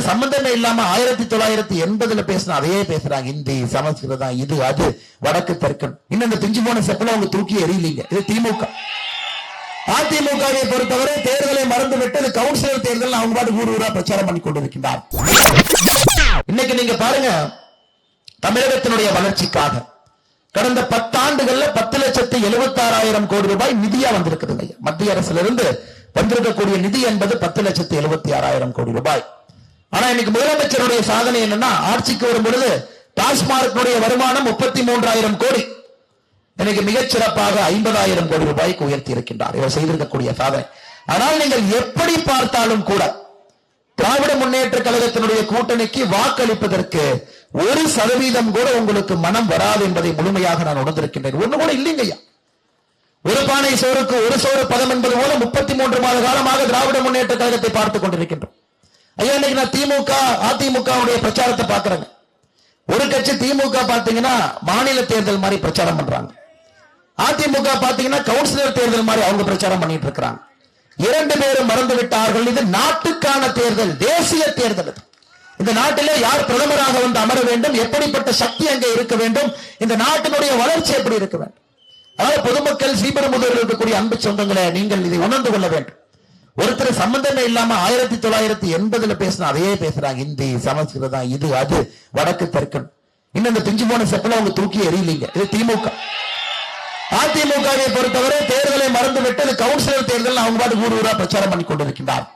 ஒருத்தர் சம்பந்தமே இல்லாம ஆயிரத்தி தொள்ளாயிரத்தி எண்பதுல பேசின அதையே பேசுறாங்க. இந்தி சமஸ்கிருதம் இது அது வடக்கு தெற்கன் இன்னும் இந்த பிஞ்சு போன செப்பல அவங்க தூக்கி எறியலீங்க. இது திமுக. அதிமுகவை பொறுத்தவரை தேர்தலை மறந்து விட்டு கவுன்சிலர் தேர்தல் அவங்க பாட்டு ஊர் ஊரா பிரச்சாரம் பண்ணி கொண்டிருக்கின்றார். இன்னைக்கு நீங்க பாருங்க தமிழகத்தினுடைய வளர்ச்சிக்காக கடந்த பத்தாண்டுகள்ல பத்து லட்சத்து எழுபத்தாறாயிரம் கோடி ரூபாய் நிதியா வந்திருக்குதுங்க மத்திய அரசுல இருந்து வந்திருக்கக்கூடிய நிதி என்பது பத்து லட்சத்து எழுபத்தி ஆறாயிரம் கோடி ரூபாய். ஆனா இன்னைக்கு முதலமைச்சருடைய சாதனை என்னன்னா ஆட்சிக்கு வரும் பொழுது டாஸ்மார்க்குடைய வருமானம் முப்பத்தி மூன்றாயிரம் கோடி. இன்னைக்கு மிகச்சிறப்பாக ஐம்பதாயிரம் கோடி ரூபாய்க்கு உயர்த்தி இருக்கின்றார் இவர் செய்திருக்கக்கூடிய சாதனை. ஆனால் நீங்கள் எப்படி பார்த்தாலும் கூட திராவிட முன்னேற்ற கழகத்தினுடைய கூட்டணிக்கு வாக்களிப்பதற்கு ஒரு சதவீதம் கூட உங்களுக்கு மனம் வராது என்பதை முழுமையாக நான் உணர்ந்திருக்கின்றேன். ஒண்ணு கூட இல்லைங்கய்யா ஒரு பானை சோறுக்கு ஒரு சோறு பதம் என்பது போல முப்பத்தி மூன்று மாத காலமாக திராவிட முன்னேற்ற கழகத்தை பார்த்துக் கொண்டிருக்கின்றோம். ஐயா இன்னைக்கு நான் திமுக அதிமுகவுடைய பிரச்சாரத்தை பாக்குறேங்க ஒரு கட்சி திமுக பாத்தீங்கன்னா மாநில தேர்தல் மாதிரி பிரச்சாரம் பண்றாங்க. அதிமுக பாத்தீங்கன்னா கவுன்சிலர் தேர்தல் மாதிரி அவங்க பிரச்சாரம் பண்ணிட்டு இருக்கிறாங்க. இரண்டு பேரும் மறந்து விட்டார்கள். இது நாட்டுக்கான தேர்தல் தேசிய தேர்தல் இந்த நாட்டிலே யார் பிரதமராக வந்து அமர வேண்டும் எப்படிப்பட்ட சக்தி அங்கே இருக்க வேண்டும் இந்த நாட்டினுடைய வளர்ச்சி எப்படி இருக்க வேண்டும்? அதாவது பொதுமக்கள் ஸ்ரீபெரும்புதூரில் இருக்கக்கூடிய அன்பு சொந்தங்களை நீங்கள் இதை உணர்ந்து கொள்ள வேண்டும். ஒருத்தர் சம்பந்தமே இல்லாம ஆயிரத்தி தொள்ளாயிரத்தி எண்பதுல பேசின அதையே பேசுறாங்க. இந்தி சமஸ்கிருதம் இது அது வடக்கு தெற்கன் இன்னும் இந்த பிஞ்சு போன செப்பல அவங்க தூக்கி எறியலீங்க. இது திமுக. அதிமுகவை பொறுத்தவரை தேர்தலை மறந்து விட்டு கவுன்சிலர் தேர்தல் அவங்க பாட்டு ஊர் ஊரா பிரச்சாரம் பண்ணி கொண்டிருக்கின்றார்.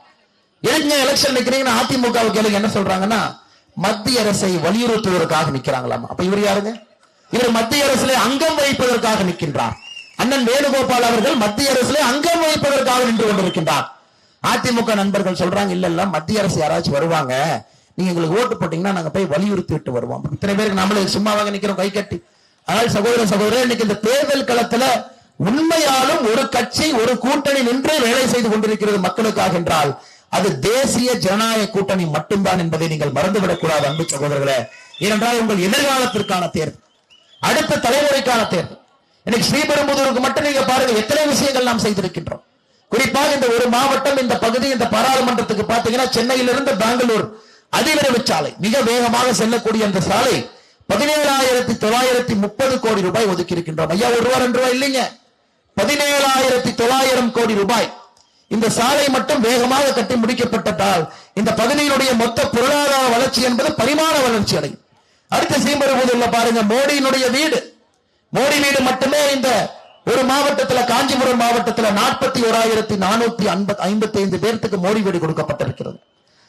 எதுங்க எலெக்ஷன் நிக்கிறீங்கன்னா அதிமுக கேளுங்க. என்ன சொல்றாங்கன்னா மத்திய அரசை வலியுறுத்துவதற்காக நிக்கிறாங்களாமா. அப்ப இவர் யாருங்க? இவர் மத்திய அரசுல அங்கம் வகிப்பதற்காக நிற்கின்றார். அண்ணன் வேணுகோபால் அவர்கள் மத்திய அரசுல அங்கம் வகிப்பதற்காக நின்று கொண்டிருக்கின்றார். அதிமுக நண்பர்கள் சொல்றாங்க இல்ல இல்ல மத்திய அரசு யாராச்சும் வருவாங்க. நீங்க எங்களுக்கு ஓட்டு போட்டீங்கன்னா நாங்க போய் வலியுறுத்தி விட்டு வருவோம். இத்தனை பேருக்கு நம்மளே சும்மாவாக நிக்கிறோம் கை கட்டி. ஆனால் சகோதர சகோதரர் இன்னைக்கு இந்த தேர்தல் களத்துல உண்மையாலும் ஒரு கட்சி ஒரு கூட்டணி நின்று வேலை செய்து கொண்டிருக்கிறது மக்களுக்காக என்றால் அது தேசிய ஜனநாயக கூட்டணி மட்டும்தான் என்பதை நீங்கள் மறந்துவிடக் கூடாது அன்பு சகோதரர்களே. ஏனென்றால் உங்கள் எதிர்காலத்திற்கான தேர்தல் அடுத்த தலைமுறைக்கான தேர்தல். இன்னைக்கு ஸ்ரீபெரும்புதூருக்கு மட்டும் நீங்க பாருங்க எத்தனை விஷயங்கள் நாம் செய்திருக்கின்றோம். குறிப்பாக இந்த ஒரு மாவட்டம் இந்த பகுதி இந்த பாராளுமன்றத்துக்கு பாத்தீங்கன்னா சென்னையிலிருந்து பெங்களூர் அதிவிரைவு சாலை மிக வேகமாக செல்லக்கூடிய அந்த சாலை பதினேழாயிரத்தி தொள்ளாயிரத்தி முப்பது கோடி ரூபாய் ஒதுக்கி இருக்கின்றோம் ஐயா ஒரு ரூபாய் ரெண்டு ரூபாய் இல்லைங்க. பதினேழாயிரத்தி தொள்ளாயிரம் கோடி ரூபாய். இந்த சாலை மட்டும் வேகமாக கட்டி முடிக்கப்பட்டதால் இந்த பகுதியினுடைய மொத்த பொருளாதார வளர்ச்சி என்பது பரிமாண வளர்ச்சி அடையும். அடுத்த சீம்பருபுதூர்ல பாருங்க மோடியினுடைய வீடு. மோடி வீடு மட்டுமே இந்த ஒரு மாவட்டத்துல காஞ்சிபுரம் மாவட்டத்துல நாற்பத்தி ஓராயிரத்தி நானூத்தி ஐம்பத்தி ஐந்து பேர்த்துக்கு மோடி வீடு கொடுக்கப்பட்டிருக்கிறது.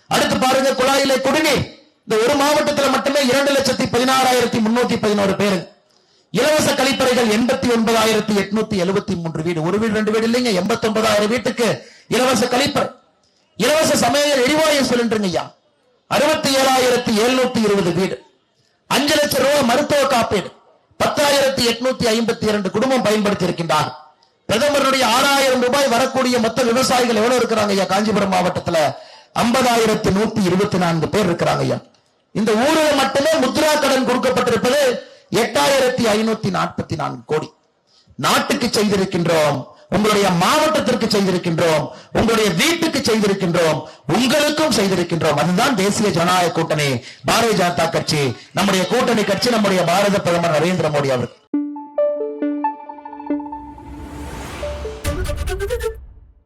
அடுத்து பாருங்க குழாயிலே குடிநீர். இந்த ஒரு மாவட்டத்துல மட்டுமே இரண்டு லட்சத்தி பதினாறாயிரத்தி முன்னூத்தி பதினோரு பேரு. இலவச கழிப்பறைகள் எண்பத்தி ஒன்பதாயிரத்தி எட்நூத்தி எழுபத்தி மூன்று வீடு. ஒரு வீடு ரெண்டு வீடு இல்லைங்க எண்பத்தி ஒன்பதாயிரம் வீட்டுக்கு இலவச கழிப்பறை. இலவச சமையல் எரிவாயு சிலிண்டருங்க ஐயா. அறுபத்தி ஏழாயிரத்தி எழுநூத்தி இருபது வீடு. அஞ்சு லட்சம் ரூபாய் மருத்துவ காப்பீடு. ஏழாயிரத்தி எட்நூத்தி ஐம்பத்தி இரண்டு குடும்பம் பயன்படுத்தி இருக்கின்றார் பிரதமருடைய ஆறாயிரம் ரூபாய் வரக்கூடிய மொத்த விவசாயிகள் எவ்வளவு இருக்கிறாங்க ஐயா? காஞ்சிபுரம் மாவட்டத்துல ஐம்பதாயிரத்தி நூத்தி இருபத்தி நான்கு பேர் இருக்கிறாங்க ஐயா. இந்த ஊரில் மட்டுமே முத்ரா கடன் கொடுக்கப்பட்டிருப்பது எட்டாயிரத்தி ஐநூத்தி நாற்பத்தி நான்கு கோடி. நாட்டுக்கு செய்திருக்கின்றோம் உங்களுடைய மாவட்டத்திற்கு செய்திருக்கின்றோம் உங்களுடைய வீட்டுக்கு செய்திருக்கின்றோம் உங்களுக்கும் செய்திருக்கின்றோம். அதுதான் தேசிய ஜனநாயக கூட்டணி பாரதிய ஜனதா கட்சி. நம்முடைய கூட்டணி கட்சி நம்முடைய பாரத பிரதமர் நரேந்திர மோடி அவர்கள்.